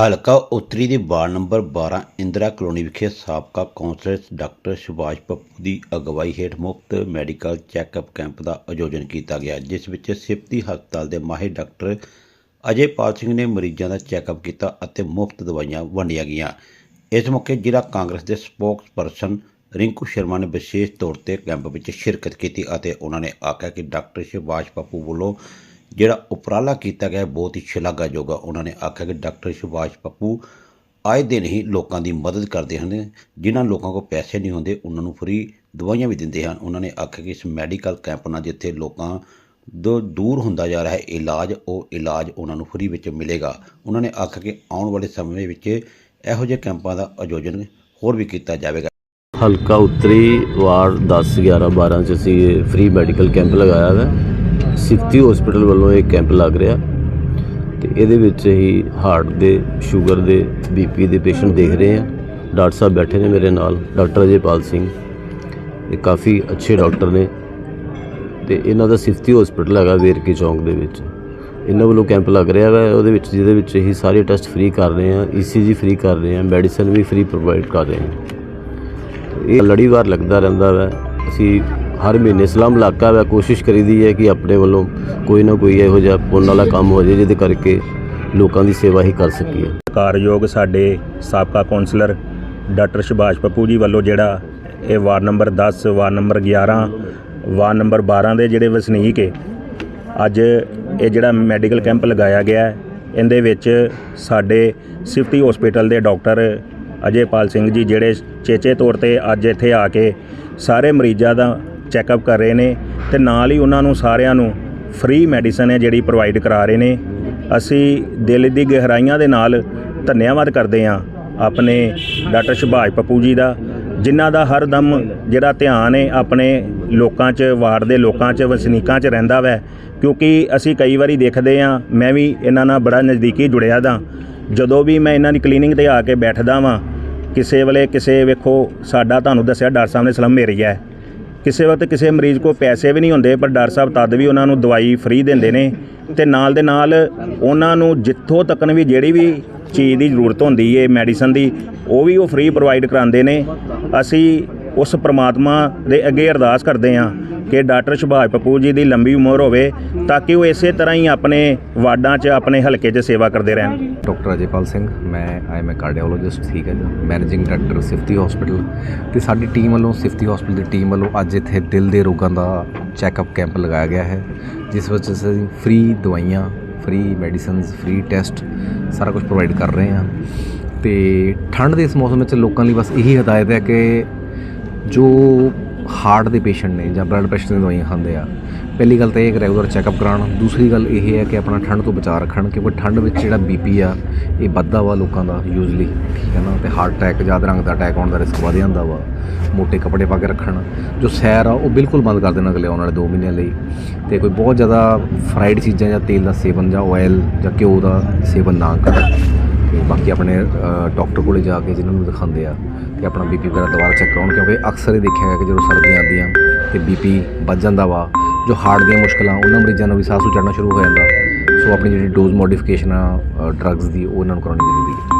ਹਲਕਾ ਉੱਤਰੀ ਦੇ ਵਾਰਡ ਨੰਬਰ 12 ਇੰਦਰਾ ਕਲੋਨੀ ਵਿਖੇ ਸਾਬਕਾ ਕੌਂਸਲਰ ਡਾਕਟਰ ਸੁਭਾਸ਼ ਪੱਪੂ ਦੀ ਅਗਵਾਈ ਹੇਠ ਮੁਫਤ ਮੈਡੀਕਲ ਚੈੱਕਅਪ ਕੈਂਪ ਦਾ ਆਯੋਜਨ ਕੀਤਾ ਗਿਆ, ਜਿਸ ਵਿੱਚ ਸਿਫਤੀ ਹਸਪਤਾਲ ਦੇ ਮਾਹਿਰ ਡਾਕਟਰ ਅਜੇ ਪਾਲ ਸਿੰਘ ਨੇ ਮਰੀਜ਼ਾਂ ਦਾ ਚੈੱਕਅਪ ਕੀਤਾ ਅਤੇ ਮੁਫਤ ਦਵਾਈਆਂ ਵੰਡੀਆਂ ਗਈਆਂ। ਇਸ ਮੌਕੇ ਜ਼ਿਲ੍ਹਾ ਕਾਂਗਰਸ ਦੇ ਸਪੋਕਸਪਰਸਨ ਰਿੰਕੂ ਸ਼ਰਮਾ ਨੇ ਵਿਸ਼ੇਸ਼ ਤੌਰ ਤੇ ਕੈਂਪ ਵਿੱਚ ਸ਼ਿਰਕਤ ਕੀਤੀ ਅਤੇ ਉਹਨਾਂ ਨੇ ਆਖਿਆ ਕਿ ਡਾਕਟਰ ਸੁਭਾਸ਼ ਪੱਪੂ ਵੱਲੋਂ ਜਿਹੜਾ ਉਪਰਾਲਾ ਕੀਤਾ ਗਿਆ ਬਹੁਤ ਹੀ ਸ਼ਲਾਘਾਯੋਗ ਆ। ਉਹਨਾਂ ਨੇ ਆਖਿਆ ਕਿ ਡਾਕਟਰ ਸੁਭਾਸ਼ ਪੱਪੂ ਆਏ ਦਿਨ ਹੀ ਲੋਕਾਂ ਦੀ ਮਦਦ ਕਰਦੇ ਹਨ। ਜਿਨ੍ਹਾਂ ਲੋਕਾਂ ਕੋਲ ਪੈਸੇ ਨਹੀਂ ਹੁੰਦੇ, ਉਹਨਾਂ ਨੂੰ ਫਰੀ ਦਵਾਈਆਂ ਵੀ ਦਿੰਦੇ ਹਨ। ਉਹਨਾਂ ਨੇ ਆਖਿਆ ਕਿ ਇਸ ਮੈਡੀਕਲ ਕੈਂਪ ਨਾਲ ਜਿੱਥੇ ਲੋਕਾਂ ਦੋ ਦੂਰ ਹੁੰਦਾ ਜਾ ਰਿਹਾ ਹੈ, ਇਲਾਜ, ਉਹ ਇਲਾਜ ਉਹਨਾਂ ਨੂੰ ਫਰੀ ਵਿੱਚ ਮਿਲੇਗਾ। ਉਹਨਾਂ ਨੇ ਆਖਿਆ ਕਿ ਆਉਣ ਵਾਲੇ ਸਮੇਂ ਵਿੱਚ ਇਹੋ ਜਿਹੇ ਕੈਂਪਾਂ ਦਾ ਆਯੋਜਨ ਹੋਰ ਵੀ ਕੀਤਾ ਜਾਵੇਗਾ। ਹਲਕਾ ਉੱਤਰੀ ਵਾਰਡ 10 11 12 ਚ ਅਸੀਂ ਫ੍ਰੀ ਮੈਡੀਕਲ ਕੈਂਪ ਲਗਾਇਆ ਹੈ। ਸਿਫਤੀ ਹਸਪੀਟਲ ਵੱਲੋਂ ਇਹ ਕੈਂਪ ਲੱਗ ਰਿਹਾ। ਤੇ ਇਹਦੇ ਵਿੱਚ ਹੀ ਹਾਰਟ ਦੇ ਸ਼ੂਗਰ ਦੇ ਬੀਪੀ ਦੇ ਪੇਸ਼ੈਂਟ ਦੇਖ ਰਹੇ ਹਾਂ। ਡਾਕਟਰ ਸਾਹਿਬ ਬੈਠੇ ਨੇ ਮੇਰੇ ਨਾਲ, ਡਾਕਟਰ ਅਜੇਪਾਲ ਸਿੰਘ। ਇਹ ਕਾਫੀ ਅੱਛੇ ਡਾਕਟਰ ਨੇ। ਤੇ ਇਹਨਾਂ ਦਾ ਸਿਫਤੀ ਹਸਪੀਟਲ ਹੈਗਾ ਵੇਰਕੀ ਚੌਂਕ ਦੇ ਵਿੱਚ। ਇਹਨਾਂ ਵੱਲੋਂ ਕੈਂਪ ਲੱਗ ਰਿਹਾ ਹੈ ਉਹਦੇ ਵਿੱਚ ਜਿਹਦੇ ਵਿੱਚ ਹੀ ਸਾਰੇ ਟੈਸਟ ਫ੍ਰੀ ਕਰ ਰਹੇ ਹਾਂ ਈਸੀਜੀ ਫ੍ਰੀ ਕਰ ਰਹੇ ਹਾਂ ਮੈਡੀਸਨ ਵੀ ਫ੍ਰੀ ਪ੍ਰੋਵਾਈਡ ਕਰ ਰਹੇ ਹਾਂ। ਇਹ ਲੜੀਵਾਰ ਲੱਗਦਾ ਰਹਿੰਦਾ ਵੈ। ਅਸੀਂ ਹਰ ਮਹੀਨੇ ਸਲਾਮ ਇਲਾਕਾ ਵੈ ਕੋਸ਼ਿਸ਼ ਕਰੀਦੀ ਹੈ ਕਿ ਆਪਣੇ ਵੱਲੋਂ ਕੋਈ ਨਾ ਕੋਈ ਇਹੋ ਜਿਹਾ ਪੁੰਨ ਵਾਲਾ ਕੰਮ ਹੋ ਜਾਏ, ਜਿਹਦੇ ਕਰਕੇ ਲੋਕਾਂ ਦੀ ਸੇਵਾ ਹੀ ਕਰ ਸਕੀਏ। ਕਾਰਯੋਗ ਸਾਡੇ ਸਾਬਕਾ ਕੌਂਸਲਰ ਡਾਕਟਰ ਸੁਭਾਸ਼ ਪੱਪੂ ਜੀ ਵੱਲੋਂ ਜਿਹੜਾ ਇਹ ward number 10 ward number 11 ward number 12 ਦੇ ਜਿਹੜੇ ਵਸਨੀਕ ਏ ਅੱਜ ਇਹ ਜਿਹੜਾ ਮੈਡੀਕਲ ਕੈਂਪ ਲਗਾਇਆ ਗਿਆ ਹੈ, ਇਹਦੇ ਵਿੱਚ ਸਾਡੇ ਸਿਫਤੀ ਹਸਪੀਟਲ ਦੇ ਡਾਕਟਰ ਅਜੇਪਾਲ ਸਿੰਘ ਜੀ ਜਿਹੜੇ ਚੇਚੇ ਤੌਰ ਤੇ ਅੱਜ ਇੱਥੇ ਆ ਕੇ ਸਾਰੇ ਮਰੀਜ਼ਾਂ ਦਾ ਚੈੱਕਅਪ ਕਰ ਰਹੇ ਨੇ ਤੇ ਨਾਲ ਹੀ ਉਹਨਾਂ ਨੂੰ ਸਾਰਿਆਂ ਨੂੰ ਫ੍ਰੀ ਮੈਡੀਸਨ ਹੈ ਜਿਹੜੀ ਪ੍ਰੋਵਾਈਡ ਕਰਾ ਰਹੇ ਨੇ। ਅਸੀਂ ਦਿਲ ਦੀ ਗਹਿਰਾਈਆਂ ਦੇ ਨਾਲ ਧੰਨਵਾਦ ਕਰਦੇ ਹਾਂ ਆਪਣੇ ਡਾਕਟਰ ਸੁਭਾਸ਼ ਪੱਪੂ ਜੀ ਦਾ, ਜਿਨ੍ਹਾਂ ਦਾ ਹਰ ਦਮ ਜਿਹੜਾ ਧਿਆਨ ਹੈ ਆਪਣੇ ਲੋਕਾਂ 'ਚ, ਵਾਰਡ ਦੇ ਲੋਕਾਂ 'ਚ, ਵਸਨੀਕਾਂ 'ਚ ਰਹਿੰਦਾ ਵੈ। ਕਿਉਂਕਿ ਅਸੀਂ ਕਈ ਵਾਰੀ ਦੇਖਦੇ ਹਾਂ, ਮੈਂ ਵੀ ਇਹਨਾਂ ਨਾਲ ਬੜਾ ਨਜ਼ਦੀਕੀ ਜੁੜਿਆ ਦਾ ਜਦੋਂ ਵੀ ਮੈਂ ਇਹਨਾਂ ਦੀ ਕਲੀਨਿਕ ਤੇ ਆ ਕੇ ਬੈਠਦਾ ਵਾਂ, ਕਿਸੇ ਵੇਲੇ ਕਿਸੇ ਵੇਖੋ ਸਾਡਾ ਤੁਹਾਨੂੰ ਦੱਸਿਆ ਡਾਕਟਰ ਸਾਹਿਬ ਨੇ ਸਲਮ ਮੇਰੀ ਹੈ। ਕਿਸੇ ਵਕਤ ਕਿਸੇ ਮਰੀਜ਼ ਕੋਲ ਪੈਸੇ ਵੀ ਨਹੀਂ ਹੁੰਦੇ, ਪਰ ਡਾਕਟਰ ਸਾਹਿਬ ਤਦ ਵੀ ਉਹਨਾਂ ਨੂੰ ਦਵਾਈ ਫ੍ਰੀ ਦਿੰਦੇ ਨੇ ਤੇ ਨਾਲ ਦੇ ਨਾਲ ਉਹਨਾਂ ਨੂੰ ਜਿੱਥੋਂ ਤੱਕਨ ਵੀ ਜਿਹੜੀ ਵੀ ਚੀਜ਼ ਦੀ ਜ਼ਰੂਰਤ ਹੁੰਦੀ ਏ, ਮੈਡੀਸਨ ਦੀ, ਉਹ ਵੀ ਉਹ ਫ੍ਰੀ ਪ੍ਰੋਵਾਈਡ ਕਰਾਉਂਦੇ ਨੇ। ਅਸੀਂ ਉਸ ਪ੍ਰਮਾਤਮਾ ਦੇ ਅੱਗੇ ਅਰਦਾਸ ਕਰਦੇ ਹਾਂ ਕਿ ਡਾਕਟਰ ਸੁਭਾਸ਼ ਪੱਪੂ ਜੀ ਦੀ ਲੰਬੀ ਉਮਰ ਹੋਵੇ ਤਾਂ ਕਿ ਉਹ ਇਸੇ ਤਰ੍ਹਾਂ ਹੀ ਆਪਣੇ ਵਾਰਡਾਂ 'ਚ, ਆਪਣੇ ਹਲਕੇ 'ਚ ਸੇਵਾ ਕਰਦੇ ਰਹਿਣ। ਡਾਕਟਰ ਅਜੇਪਾਲ ਸਿੰਘ, ਮੈਂ ਆਈ ਐਮ ਕਾਰਡੀਓਲੋਜਿਸਟ ਠੀਕ ਹੈ ਜੀ। ਮੈਨੇਜਿੰਗ ਡਾਇਰੈਕਟਰ ਸਿਫਤੀ ਹਸਪੀਟਲ ਤੇ ਸਾਡੀ ਟੀਮ ਵੱਲੋਂ, ਸਿਫਤੀ ਹਸਪੀਟਲ ਦੀ ਟੀਮ ਵੱਲੋਂ ਅੱਜ ਇੱਥੇ ਦਿਲ ਦੇ ਰੋਗਾਂ ਦਾ ਚੈੱਕਅਪ ਕੈਂਪ ਲਗਾਇਆ ਗਿਆ ਹੈ, ਜਿਸ ਵਿੱਚ ਅਸੀਂ ਫ੍ਰੀ ਦਵਾਈਆਂ ਫ੍ਰੀ ਮੈਡੀਸਿਨਸ ਫ੍ਰੀ ਟੈਸਟ ਸਾਰਾ ਕੁਝ ਪ੍ਰੋਵਾਈਡ ਕਰ ਰਹੇ ਹਾਂ। ਤੇ ਠੰਡ ਦੇ ਇਸ ਮੌਸਮ ਵਿੱਚ ਲੋਕਾਂ ਲਈ ਬਸ ਇਹੀ ਹਦਾਇਤ ਹੈ ਕਿ ਜੋ ਹਾਰਟ ਦੇ ਪੇਸ਼ੈਂਟ ਨੇ ਜਾਂ ਬਲੱਡ ਪ੍ਰੈਸ਼ਰ ਦੀਆਂ ਦਵਾਈਆਂ ਖਾਂਦੇ ਆ, ਪਹਿਲੀ ਗੱਲ ਤਾਂ ਇਹ ਕਿ ਰੈਗੂਲਰ ਚੈੱਕਅਪ ਕਰਾਉਣ। ਦੂਸਰੀ ਗੱਲ ਇਹ ਹੈ ਕਿ ਆਪਣਾ ਠੰਡ ਤੋਂ ਬਚਾਅ ਰੱਖਣ, ਕਿਉਂਕਿ ਠੰਡ ਵਿੱਚ ਜਿਹੜਾ ਬੀਪੀ ਆ, ਇਹ ਵੱਧਦਾ ਵਾ ਲੋਕਾਂ ਦਾ ਯੂਜ਼ਲੀ ਠੀਕ ਹੈ ਨਾ? ਤੇ ਹਾਰਟ ਅਟੈਕ ਜਾਂ ਰੰਗ ਦਾ ਅਟੈਕ ਆਉਣ ਦਾ ਰਿਸਕ ਵਧ ਜਾਂਦਾ ਵਾ। ਮੋٹے ਕੱਪੜੇ ਪਾ ਕੇ ਰੱਖਣ। ਜੋ ਸੈਰ ਆ, ਉਹ ਬਿਲਕੁਲ ਬੰਦ ਕਰ ਦੇਣਾ ਅਗਲੇ ਆਉਣ ਵਾਲੇ 2 ਮਹੀਨਿਆਂ ਲਈ। ਤੇ ਕੋਈ ਬਹੁਤ ਜ਼ਿਆਦਾ ਫਰਾਈਡ ਚੀਜ਼ਾਂ ਜਾਂ ਤੇਲ ਦਾ ਸੇਵਨ ਜਾਂ ਆਇਲ ਜਾਂ ਘਿਓ ਦਾ ਸੇਵਨ ਨਾ ਕਰਨ ਤੇ ਬਾਕੀ ਆਪਣੇ ਡਾਕਟਰ ਕੋਲੇ ਜਾ ਕੇ ਜਿਹਨਾਂ ਨੂੰ ਦਿਖਾਉਂਦੇ ਆ ਤੇ ਆਪਣਾ ਬੀਪੀ ਵਗੈਰਾ ਦੁਬਾਰਾ ਚੈੱਕ ਕਰਾਉਣ, ਕਿਉਂਕਿ ਅਕਸਰ ਹੀ ਦੇਖਿਆ ਗਿਆ ਕਿ ਜਦੋਂ ਸਰਦੀਆਂ ਆਉਂਦੀਆਂ ਤੇ ਬੀਪੀ ਵੱਧ ਜਾਂਦਾ ਵਾ, ਜੋ ਹਾਰਟ ਦੀਆਂ ਮੁਸ਼ਕਲਾਂ, ਉਹਨਾਂ ਮਰੀਜ਼ਾਂ ਨੂੰ ਵੀ ਸਾਹ ਸੂ ਚੜ੍ਹਨਾ ਸ਼ੁਰੂ ਹੋ ਜਾਂਦਾ। ਸੋ ਆਪਣੀ ਜਿਹੜੀ ਡੋਜ਼ ਮੋਡੀਫਿਕੇਸ਼ਨ ਆ ਡਰੱਗਸ ਦੀ, ਉਹ ਇਹਨਾਂ ਨੂੰ ਕਰਾਉਣੀ ਜ਼ਰੂਰੀ ਹੈ।